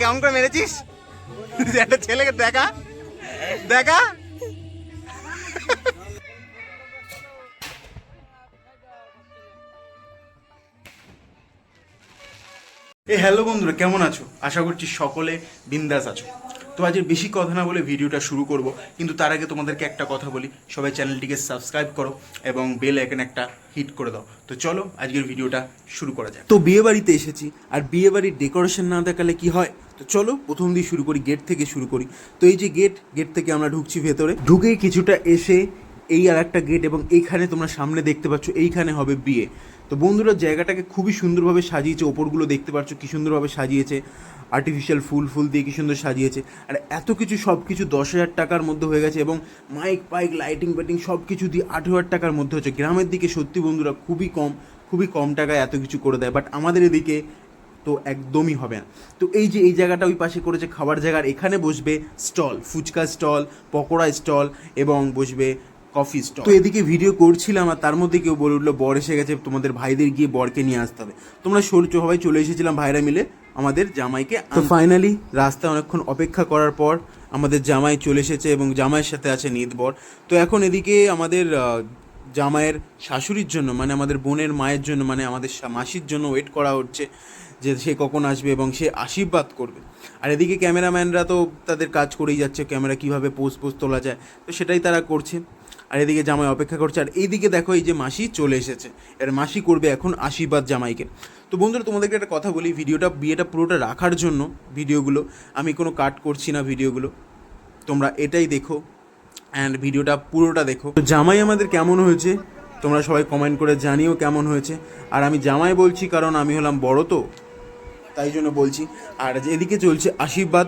কেমন করে মেরেছিস? একটা ছেলেকে দেখা। দেখা। এই হ্যালো বন্ধুরা কেমন আছো? আশা করছি সকলে বিন্দাস আছো। তো আজের বেশি কথা না বলে ভিডিওটা শুরু করব কিন্তু তার আগে তোমাদেরকে একটা কথা বলি। সবাই চ্যানেলটিকে সাবস্ক্রাইব করো এবং বেল আইকন একটা হিট করে দাও। তো চলো আজকের ভিডিওটা শুরু করা যাক। তো বিয়ে বাড়িতে এসেছি আর বিয়ে বাড়ির ডেকোরেশন না দেখালে কি হয়? তো চলো প্রথম দিয়ে শুরু করি গেট থেকে শুরু করি। তো এই যে গেট গেট থেকে আমরা ঢুকছি ভেতরে। ঢুকেই কিছুটা এসে এই আর একটা গেট এবং এইখানে তোমরা সামনে দেখতে পাচ্ছ, এইখানে হবে বিয়ে তো বন্ধুরা, জায়গাটাকে খুবই সুন্দরভাবে সাজিয়েছে, ওপরগুলো দেখতে পাচ্ছ, কি সুন্দরভাবে সাজিয়েছে। আর্টিফিশিয়াল ফুল ফুল দিয়ে কি সুন্দর সাজিয়েছে। আর এত কিছু, সব কিছু দশ হাজার টাকার মধ্যে হয়ে গেছে এবং মাইক পাইক লাইটিং ফাইটিং সব কিছু দিয়ে আট হাজার টাকার মধ্যে হচ্ছে। গ্রামের দিকে সত্যি বন্ধুরা, খুবই কম খুবই কম টাকায় এত কিছু করে দেয়। বাট আমাদের এদিকে তো একদমই হবে না। তো এই যে এই জায়গাটা ওই পাশে করেছে খাবার জায়গার এখানে বসবে stall fuchka stall pakora stall এবং বসবে কফি স্টল। তো এদিকে ভিডিও করছিলাম আর তার মধ্যে কেউ বলে উঠল বর এসে গেছে তোমাদের ভাইদের গিয়ে বরকে নিয়ে আসতে হবে। তোমরা সরু সবাই চলে এসেছিলাম ভাইরা মিলে আমাদের জামাইকে তো ফাইনালি রাস্তায় অনেকক্ষণ অপেক্ষা করার পর আমাদের জামাই চলে এসেছে এবং জামাইয়ের সাথে আছে নিদ বর। তো এখন এদিকে আমাদের জামাইয়ের শাশুড়ির জন্য মানে আমাদের বোনের মায়ের জন্য মানে আমাদের মাসির জন্য ওয়েট করা হচ্ছে। যে সে কখন আসবে এবং সে আশীর্বাদ করবে। আর এদিকে ক্যামেরাম্যানরা তো তাদের কাজ করেই যাচ্ছে, ক্যামেরা কীভাবে পোস্ট পোস্ট তোলা যায়, তো সেটাই তারা করছে। আর এদিকে জামাই অপেক্ষা করছে, আর এইদিকে দেখো এই যে মাসি চলে এসেছে, এর মাসি করবে এখন আশীর্বাদ জামাইকে। তো বন্ধুরা, তোমাদেরকে একটা কথা বলি, ভিডিওটা, বিয়েটা পুরোটা রাখার জন্য ভিডিওগুলো, আমি কোনো কাট করছি না ভিডিওগুলো, তোমরা এটাই দেখো অ্যান্ড ভিডিওটা পুরোটা দেখো। তো জামাই আমাদের কেমন হয়েছে, তোমরা সবাই কমেন্ট করে জানিও কেমন হয়েছে। আর আমি জামাই বলছি কারণ আমি হলাম বড় তো তাই জন্য বলছি। আর এদিকে চলছে আশীর্বাদ।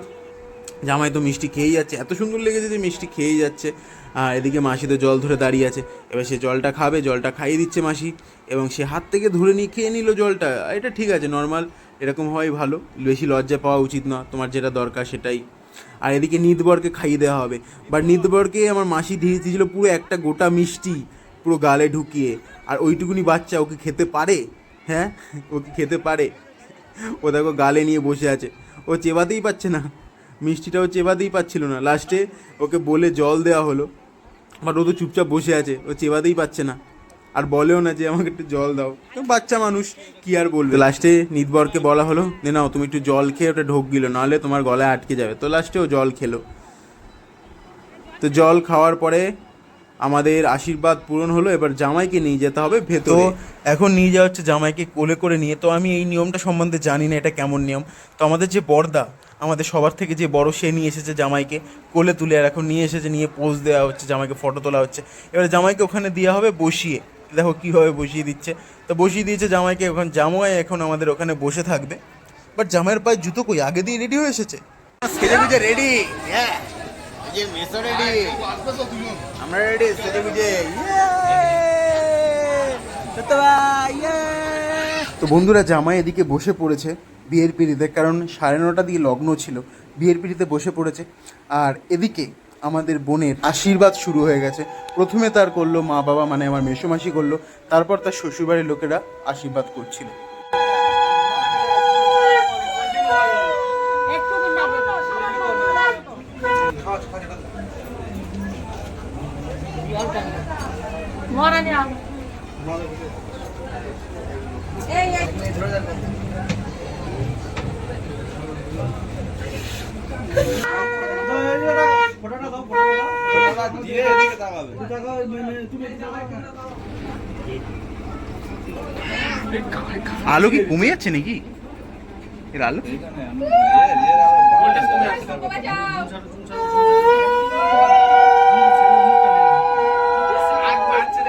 জামাই তো মিষ্টি খেয়েই যাচ্ছে। এত সুন্দর লেগেছে যে মিষ্টি খেয়েই যাচ্ছে। আর এদিকে মাসি তো জল ধরে দাঁড়িয়ে আছে। এবার সে জলটা খাবে, জলটা খাইয়ে দিচ্ছে মাসি। এবং সে হাত থেকে ধরে নিয়ে খেয়ে নিল জলটা। এটা ঠিক আছে নর্মাল এরকম হওয়াই ভালো। বেশি লজ্জা পাওয়া উচিত না। তোমার যেটা দরকার সেটাই। আর এদিকে নিদবরকে খাইয়ে দেওয়া হবে। বাট নিদবরকে আমার মাসি দিয়ে দিয়েছিল পুরো একটা গোটা মিষ্টি, পুরো গালে ঢুকিয়ে। আর ওইটুকুনি বাচ্চা ওকে খেতে পারে? হ্যাঁ? ওকে খেতে পারে? ও দেখো গালে নিয়ে বসে আছে। ও চেবাতেই পাচ্ছে না। মিষ্টিটাও চেবাতেই পাচ্ছিল না। লাস্টে ওকে বলে জল দেওয়া হলো। বাট ও তো চুপচাপ বসে আছে। ও চেবাতেই পাচ্ছে না। আর বলেও না যে, আমাকে একটু জল দাও। বাচ্চা মানুষ, কি আর বলবে? লাস্টে নিদবরকে বলা হলো যে নাও, তুমি একটু জল খেয়ে ওটা ঢোক গেলো। নাহলে তোমার গলায় আটকে যাবে। তো লাস্টে ও জল খেলো। তো জল খাওয়ার পরে আমাদের আশীর্বাদ পূরণ হলো এবার জামাইকে নিয়ে যেতে হবে ভেতরে। এখন নিয়ে যাওয়া হচ্ছে জামাইকে কোলে করে নিয়ে। তো আমি এই নিয়মটা সম্বন্ধে জানি না এটা কেমন নিয়ম। তো আমাদের যে বর্দা আমাদের সবার থেকে যে বড় সে নিয়ে এসেছে জামাইকে কোলে তুলে আর এখন নিয়ে এসেছে নিয়ে পোজ দেওয়া হচ্ছে জামাইকে ফটো তোলা হচ্ছে। এবার জামাইকে ওখানে দেওয়া হবে বসিয়ে। দেখো কীভাবে বসিয়ে দিচ্ছে। তো বসিয়ে দিয়েছে জামাইকে এখন জামাই এখন আমাদের ওখানে বসে থাকবে। বাট জামাইয়ের পায়ে জুতো কই? আগে দিয়ে রেডি হয়ে এসেছে? সেজে রেডি হ্যাঁ সেজে গুজে তো বন্ধুরা, জামাই এদিকে বসে পড়েছে বিয়ের পিড়িতে, কারণ সাড়ে নটা দিয়ে লগ্ন ছিল, বিয়ের পিড়িতে বসে পড়েছে। আর এদিকে আমাদের বোনের আশীর্বাদ শুরু হয়ে গেছে। প্রথমে তার করল মা বাবা মানে আমার মেসোমাসি করল, তারপর তার শ্বশুরবাড়ির লোকেরা আশীর্বাদ করছিল মরানি আম এই এই আলো। কি কমে যাচ্ছে নাকি? এর আলো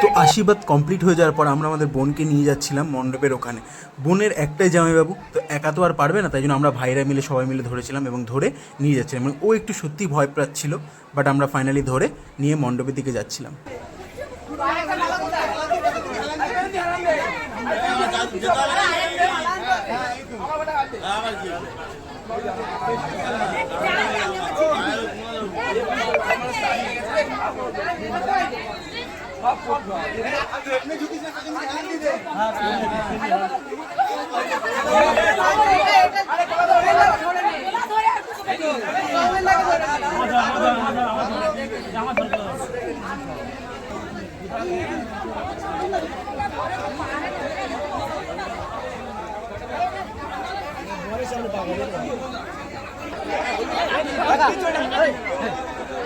তো আশীর্বাদ কমপ্লিট হয়ে যাওয়ার পর আমরা আমাদের বোনকে নিয়ে যাচ্ছিলাম মণ্ডপের ওখানে বোনের একটাই জামাইবাবু তো একা তো আর পারবে না তাই জন্য আমরা ভাইরা মিলে সবাই মিলে ধরেছিলাম এবং ধরে নিয়ে যাচ্ছিলাম এবং ও একটু সত্যি ভয় পাচ্ছিল বাট আমরা ফাইনালি ধরে নিয়ে মণ্ডপের দিকে যাচ্ছিলাম Hey, hey.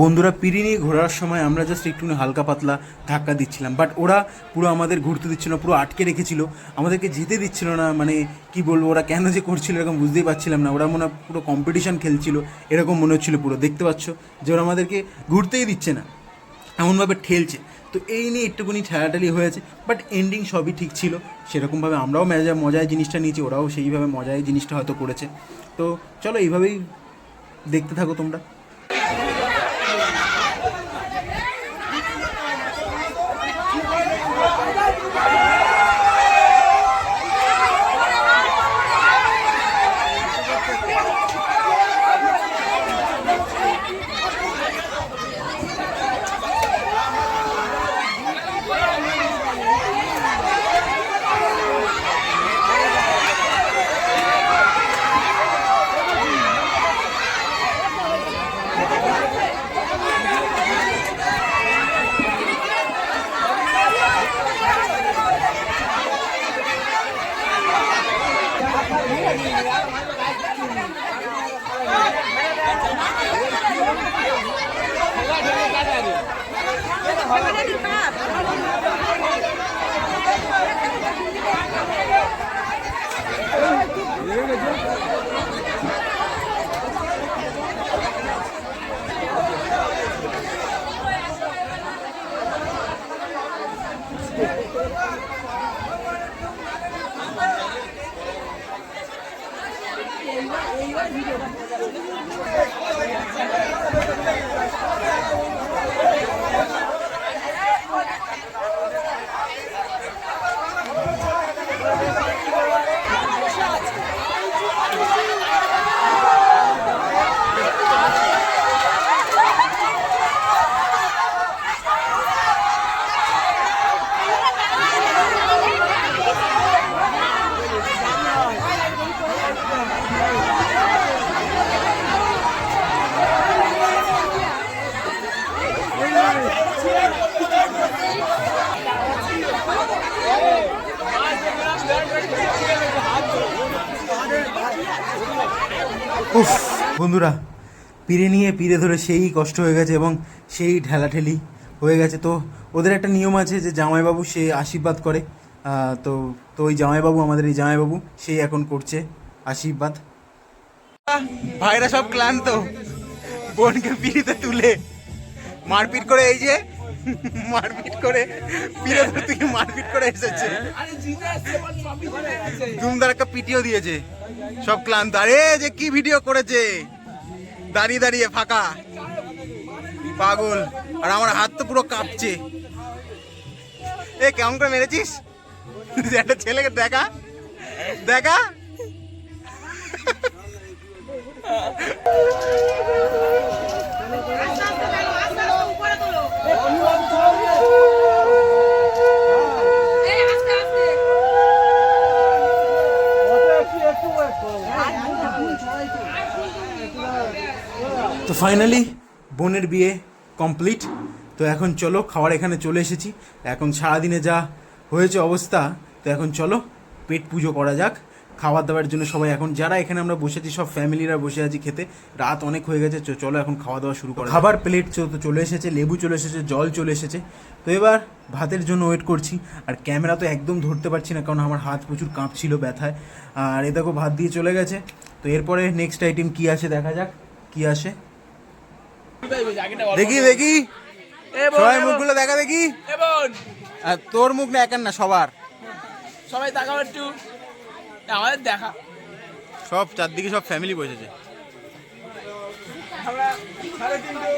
বন্ধুরা পিড়ি নিয়ে ঘোরার সময় আমরা জাস্ট একটু হালকা পাতলা ধাক্কা দিচ্ছিলাম। বাট ওরা পুরো আমাদের ঘুরতে দিচ্ছিল না, পুরো আটকে রেখেছিল। আমাদেরকে যেতে দিচ্ছিল না মানে কি বলব, ওরা কেন যে করছিল এরকম বুঝতেই পারছিলাম না। ওরা মনে পুরো কম্পিটিশান খেলছিল, এরকম মনে হচ্ছিল পুরো। দেখতে পাচ্ছ যে ওরা আমাদেরকে ঘুরতেই দিচ্ছে না, এমনভাবে ঠেলছে। তো এই নিয়ে একটুখানি ঠেলাঠালি হয়েছে বাট এন্ডিং সবই ঠিক ছিল। সেরকমভাবে আমরাও মজা মজায় জিনিসটা নিয়েছি, ওরাও সেইভাবে মজায় জিনিসটা হয়তো করেছে। তো চলো এইভাবেই দেখতে থাকো তোমরা। Thank you. উফ বন্ধুরা পিড়ে নিয়ে পিড়ে ধরে সেই কষ্ট হয়ে গেছে এবং সেই ঠেলাঠেলি হয়ে গেছে। তো ওদের একটা নিয়ম আছে যে জামাইবাবু সে আশীর্বাদ করে। আহ, তো তো ওই জামাইবাবু আমাদের এই জামাইবাবু সেই এখন করছে আশীর্বাদ। ভাইরা সব ক্লান্ত। বোনকে পিড়িতে তুলে মারপিট করে এই যে মারপিট করে পিড়ে ধরে থেকে মারপিট করে এসেছে। ধুমধার একটা পিটিও দিয়েছে। সব ক্লান্ত। আরে যে কি ভিডিও করেছে? দাঁড়িয়ে দাঁড়িয়ে, ফাঁকা। পাগল। আর আমার হাত তো পুরো কাঁপছে। এ, কেমন করে মেরেছিস? একটা ছেলেকে দেখা। দেখা। ফাইনালি বোনের বিয়ে কমপ্লিট তো এখন চলো খাবার এখানে চলে এসেছি। এখন সারাদিনে যা হয়েছে অবস্থা তো এখন চলো পেট পুজো করা যাক। খাবার দাবার জন্য সবাই এখন যারা এখানে আমরা বসেছি সব ফ্যামিলিরা বসে আছি খেতে। রাত অনেক হয়ে গেছে চলো এখন খাওয়া দাওয়া শুরু করো খাবার প্লেট তো চলে এসেছে লেবু চলে এসেছে জল চলে এসেছে। তো এবার ভাতের জন্য ওয়েট করছি। আর ক্যামেরা তো একদম ধরতে পারছি না কারণ আমার হাত প্রচুর কাঁপছিল ব্যথায়। আর এ দেখো ভাত দিয়ে চলে গেছে। তো এরপরে নেক্সট আইটেম কি আসে দেখা যাক কি আসে? দেখি দেখি। সবাই মুখগুলো দেখা দেখি। তোর মুখ না একান না সবার। সবাই তাকাও একটু। আমাদের দেখা। সব চারদিকে সব ফ্যামিলি বসেছে। আমরা সাড়ে তিনটে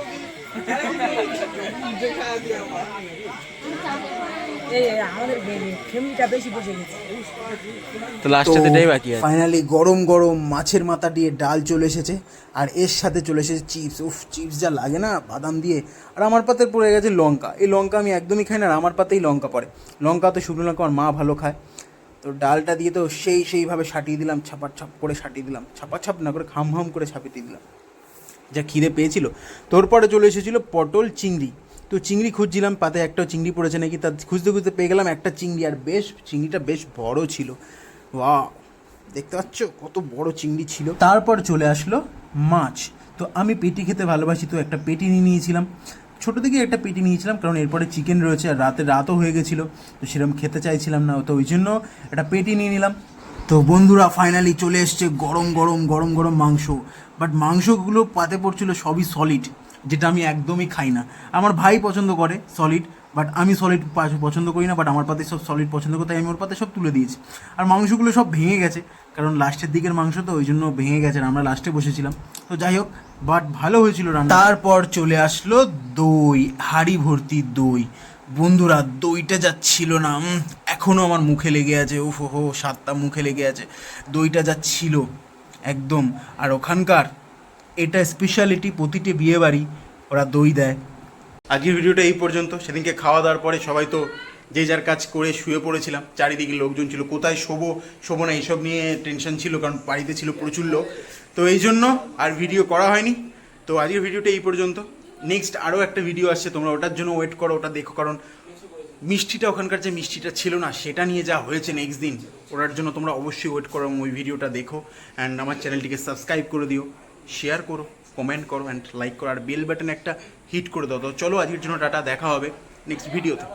ফাইনালি গরম গরম মাছের মাথা দিয়ে ডাল চলে এসেছে আর এর সাথে চলে এসেছে চিপস উফ চিপস যা লাগে না বাদাম দিয়ে। আর আমার পাতে পড়ে গেছে লঙ্কা। এই লঙ্কা আমি একদমই খাই না আর আমার পাতেই লঙ্কা পড়ে। লঙ্কা তো শুকনো লঙ্কা আমার মা ভালো খায়। তো ডালটা দিয়ে তো সেই সেইভাবে সাটিয়ে দিলাম ছাপার ছাপ করে সাটিয়ে দিলাম। ছাপা ছাপ না করে খাম খাম করে ছাপিয়ে দিলাম। যা খিদে পেয়েছিল। তোর পরে চলে এসেছিল পটল চিংড়ি। তো চিংড়ি খুঁজছিলাম পাতে একটাও চিংড়ি পড়েছে নাকি, তা খুঁজতে খুঁজতে পেয়ে গেলাম একটা চিংড়ি, আর বেশ চিংড়িটা বেশ বড় ছিল। ওয়া দেখতে পাচ্ছ? কত বড় চিংড়ি ছিল। তারপর চলে আসলো মাছ। তো আমি পেটি খেতে ভালোবাসি, তো একটা পেটি নিয়ে নিয়েছিলাম। ছোটো থেকে একটা পেটি নিয়েছিলাম, কারণ এরপরে চিকেন রয়েছে, আর রাতে রাতও হয়ে গেছিল, তো সেরকম খেতে চাইছিলাম না, তো ওই জন্য একটা পেটি নিয়ে নিলাম। তো বন্ধুরা ফাইনালি চলে এসছে গরম গরম গরম গরম মাংস। বাট মাংসগুলো পাতে পড়ছিল সবই সলিড যেটা আমি একদমই খাই না। আমার ভাই পছন্দ করে সলিড বাট আমি সলিড পছন্দ করি না বাট আমার পাতে সব সলিড পছন্দ করতে আমি ওর পাতে সব তুলে দিয়েছি। আর মাংসগুলো সব ভেঙে গেছে, কারণ লাস্টের দিকের মাংস তো, ওই জন্য ভেঙে গেছে আমরা লাস্টে বসেছিলাম। তো যাই হোক বাট ভালো হয়েছিল রান্না। তারপর চলে আসলো দই, হাড়ি ভর্তি দই। বন্ধুরা, দইটা যাচ্ছিল না এখনও আমার মুখে লেগে আছে, উফ, হো সাতটা মুখে লেগে আছে। দইটা যা ছিল, একদম। আর ওখানকার এটা স্পেশালিটি প্রতিটি বিয়েবাড়ি ওরা দই দেয়। আজকের ভিডিওটা এই পর্যন্ত। সেদিনকে খাওয়া দাওয়ার পরে সবাই তো যে যার কাজ করে শুয়ে পড়েছিলাম। চারিদিকে লোকজন ছিল। কোথায় শোবো শোবো না, এইসব নিয়ে টেনশন ছিল কারণ বাড়িতে ছিল প্রচুর লোক। তো এই জন্য আর ভিডিও করা হয়নি। তো আজকের ভিডিওটা এই পর্যন্ত। নেক্সট আরও একটা ভিডিও আসছে। তোমরা ওটার জন্য ওয়েট করো, ওটা দেখো। কারণ মিষ্টিটা ওখানকার যে মিষ্টিটা ছিল না, সেটা নিয়ে যা হয়েছে নেক্সট দিন, ওটার জন্য তোমরা অবশ্যই ওয়েট করো ওই ভিডিওটা দেখো অ্যান্ড আমার চ্যানেলটিকে সাবস্ক্রাইব করে দিও। শেয়ার করো কমেন্ট করো অ্যান্ড লাইক করো, আর বেল বাটন একটা হিট করে দাও। তো চলো আজকের জন্য টাটা, দেখা হবে নেক্সট ভিডিওতে